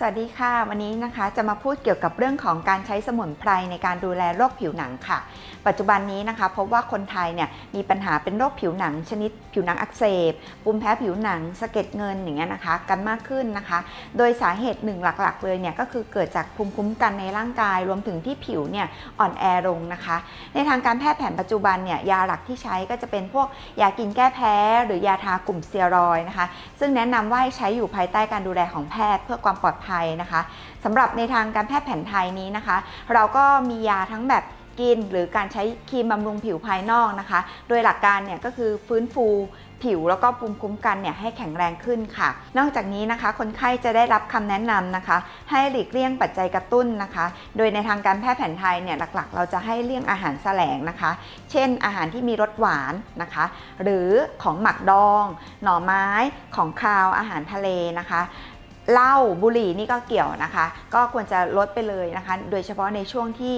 สวัสดีค่ะ วันนี้นะคะจะมาพูดเกี่ยวกับเรื่องของการใช้สมุนไพรในการดูแลโรคผิวหนังค่ะ ปัจจุบันนี้นะคะพบว่าคนไทยเนี่ยมีปัญหาเป็นโรคผิวหนัง ชนิดผิวหนังอักเสบปุ่มแพ้ผิวหนังสะเก็ดเงินอย่างเงี้ยนะคะ กันมากขึ้นนะคะ โดยสาเหตุหนึ่งหลักๆ เลยเนี่ยก็คือเกิดจากภูมิคุ้มกันในร่างกาย รวมถึงที่ผิวเนี่ยอ่อนแอลงนะคะ ในทางการแพทย์แผนปัจจุบันเนี่ยยาหลักที่ใช้ก็จะเป็นพวกยากินแก้แพ้ หรือยาทากลุ่มเตียรอยนะคะ ซึ่งแนะนำว่าให้ใช้อยู่ภายใต้การดูแลของแพทย์เพื่อความปลอดภัยนะคะสำหรับในทางการแพทย์แผนไทยนี้นะคะ เราก็มียาทั้งแบบกินหรือการใช้ครีมบำรุงผิวภายนอกนะคะ โดยหลักการเนี่ยก็คือฟื้นฟูผิวแล้วก็ภูมิคุ้มกันเนี่ยให้แข็งแรงขึ้นค่ะ นอกจากนี้นะคะ คนไข้จะได้รับคำแนะนำนะคะ ให้หลีกเลี่ยงปัจจัยกระตุ้นนะคะ โดยในทางการแพทย์แผนไทยเนี่ยหลักๆ เราจะให้เลี่ยงอาหารแสลงนะคะ เช่น อาหารที่มีรสหวานนะคะ หรือของหมักดอง หน่อไม้ ของคาวอาหารทะเลนะคะ เหล้าบุหรี่นี่ก็เกี่ยวนะคะ ก็ควรจะลดไปเลยนะคะ โดยเฉพาะในช่วงที่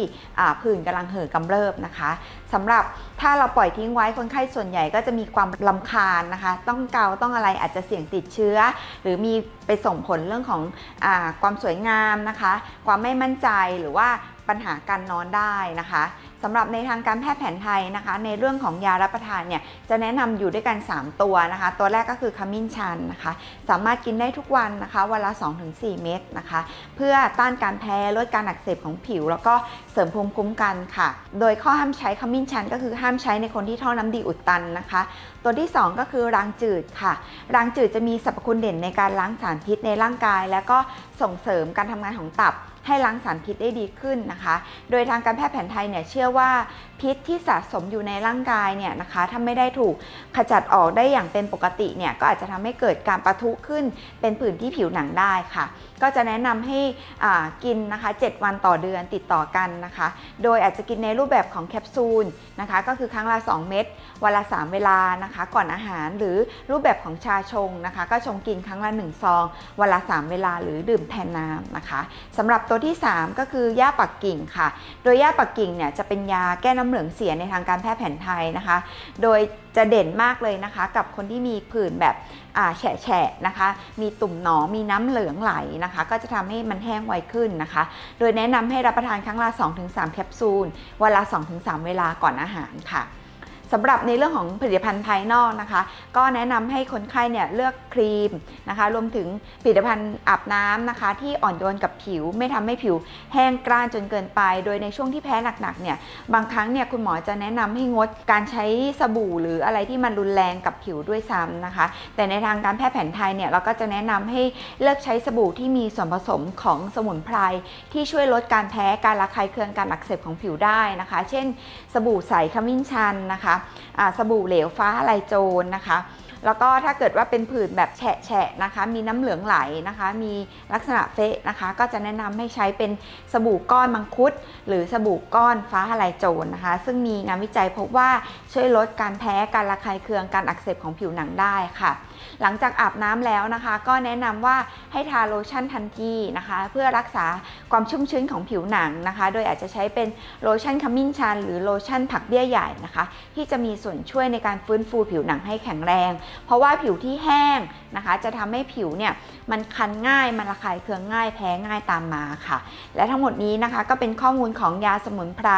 ผื่นกำลังเห่อกำเริบนะคะสำหรับถ้าเราปล่อยทิ้งไว้คนไข้ส่วนใหญ่ก็จะมีความลำคาญนะคะ ต้องเกาต้องอะไรอาจจะเสี่ยงติดเชื้อ หรือมีไปส่งผลเรื่องของอความสวยงามนะคะ ความไม่มั่นใจหรือว่าปัญหาการนอนได้นะคะสำหรับในทางการแพทย์แผนไทยนะคะ ในเรื่องของยารับประทานเนี่ยจะแนะนำอยู่ด้วยกัน 3 ตัวนะคะ ตัวแรกก็คือขมิ้นชันนะคะ สามารถกินได้ทุกวันนะคะวันละ 2-4 เม็ดนะคะ เพื่อต้านการแพ้ลดการอักเสบของผิว แล้วก็เสริมภูมิคุ้มกันค่ะ โดยข้อห้ามใช้ขมิ้นชันก็คือห้ามใช้ในคนที่ท่อน้ำดีอุดตันนะคะ ตัวที่ 2 ก็คือรางจืดค่ะรางจืดจะมีสรรพคุณเด่นในการล้างสารพิษในร่างกาย แล้วก็ส่งเสริมการทำงานของตับให้ล้างสารพิษได้ดีขึ้นนะคะ โดยทางการแพทย์แผนไทยเนี่ยเชื่อว่าพิษที่สะสมอยู่ในร่างกายเนี่ยนะคะถ้าไม่ได้ถูกขจัดออกได้อย่างเป็นปกติเนี่ยก็อาจจะทำให้เกิดการประทุขึ้นเป็นผื่นที่ผิวหนังได้ค่ะ ก็จะแนะนำให้กินนะคะ 7 วันต่อเดือนติดต่อกันนะคะ โดยอาจจะกินในรูปแบบของแคปซูลนะคะ ก็คือครั้งละ 2 เม็ดวันละ 3 เวลานะคะ ก่อนอาหารหรือรูปแบบของชาชงนะคะ ก็ชงกินครั้งละ1ซองวันละ 3 เวลาหรือดื่มแทนน้ำนะคะสำหรับตัวที่ 3 ก็คือหญ้าปักกิ่งค่ะ โดยหญ้าปักกิ่งเนี่ยจะเป็นยาแก้น้ำเหลืองเสียในทางการแพทย์แผนไทยนะคะ โดยจะเด่นมากเลยนะคะ กับคนที่มีผื่นแบบแฉะแฉะนะคะ มีตุ่มหนองมีน้ำเหลืองไหลนะคะ ก็จะทำให้มันแห้งไวขึ้นนะคะ โดยแนะนำให้รับประทานครั้งละ 2-3 แคปซูล วันละ 2-3 เวลาก่อนอาหารค่ะ สำหรับในเรื่องของผลิตภัณฑ์ภายนอกนะคะ ก็แนะนำให้คนไข้เนี่ยเลือกครีมนะคะ รวมถึงผลิตภัณฑ์อาบน้ำนะคะ ที่อ่อนโยนกับผิว ไม่ทำให้ผิวแห้งกร้านจนเกินไป โดยในช่วงที่แพ้หนักๆเนี่ยบางครั้งเนี่ยคุณหมอจะแนะนำให้งดการใช้สบู่ หรืออะไรที่มันรุนแรงกับผิวด้วยซ้ำนะคะ แต่ในทางการแพทย์แผนไทยเนี่ยเราก็จะแนะนำให้เลือกใช้สบู่ที่มีส่วนผสมของสมุนไพรที่ช่วยลดการแพ้การระคายเคืองการอักเสบของผิวได้นะคะ เช่น สบู่ใสขมิ้นชันนะคะสบู่เหลวฟ้าไลโจนนะคะ แล้วก็ถ้าเกิดว่าเป็นผื่นแบบแฉะๆนะคะ มีน้ำเหลืองไหลนะคะ มีลักษณะเฟะนะคะ ก็จะแนะนำให้ใช้เป็นสบู่ก้อนมังคุด หรือสบู่ก้อนฟ้าลายโจรนะคะ ซึ่งมีงานวิจัยพบว่าช่วยลดการแพ้การระคายเคืองการอักเสบของผิวหนังได้ค่ะ หลังจากอาบน้ำแล้วนะคะ ก็แนะนำว่าให้ทาโลชั่นทันทีนะคะ เพื่อรักษาความชุ่มชื้นของผิวหนังนะคะ โดยอาจจะใช้เป็นโลชั่นขมิ้นชัน หรือโลชั่นผักเบี้ยใหญ่นะคะ ที่จะมีส่วนช่วยในการฟื้นฟูผิวหนังให้แข็งแรง เพราะว่าผิวที่แห้งนะคะ จะทำให้ผิวเนี่ยมันคันง่ายมันระคายเคืองง่ายแพ้ง่ายตามมาค่ะ และทั้งหมดนี้นะคะก็เป็นข้อมูลของยาสมุนไพร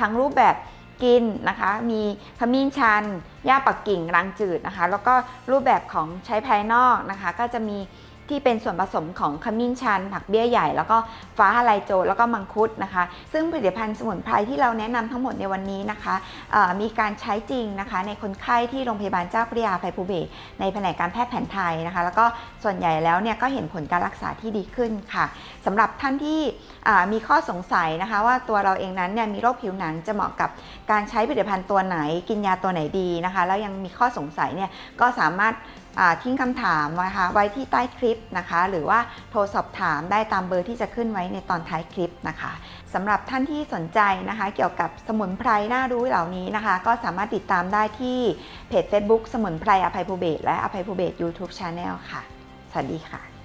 ทั้งรูปแบบ กินนะคะ มีขมิ้นชันหญ้าปักกิ่งรังจืดนะคะ แล้วก็รูปแบบของใช้ภายนอกนะคะ ก็จะมี ที่เป็นส่วนผสมของขมิ้นชัน ผักเบี้ยใหญ่ แล้วก็ฟ้าทะลายโจ แล้วก็มังคุดนะคะ ซึ่งผลิตภัณฑ์สมุนไพรที่เราแนะนำทั้งหมดในวันนี้นะคะมีการใช้จริงนะคะ ในคนไข้ที่โรงพยาบาลเจ้าพระยาภัยภูเบศในแผนกการแพทย์แผนไทยนะคะ แล้วก็ส่วนใหญ่แล้วเนี่ยก็เห็นผลการรักษาที่ดีขึ้นค่ะสำหรับท่านที่มีข้อสงสัยนะคะ ว่าตัวเราเองนั้นเนี่ยมีโรคผิวหนังจะเหมาะกับการใช้ผลิตภัณฑ์ตัวไหน กินยาตัวไหนดีนะคะ แล้วยังมีข้อสงสัยเนี่ยก็สามารถ ทิ้งคำถามนะคะไว้ที่ใต้คลิปนะคะ หรือว่าโทรสอบถามได้ตามเบอร์ที่จะขึ้นไว้ในตอนท้ายคลิปนะคะสำหรับท่านที่สนใจนะคะ เกี่ยวกับสมุนไพรน่ารู้เหล่านี้นะคะ ก็สามารถติดตามได้ที่เพจ Facebook สมุนไพรอภัยภูเบศและอภัยภูเบศ YouTube Channel ค่ะ สวัสดีค่ะ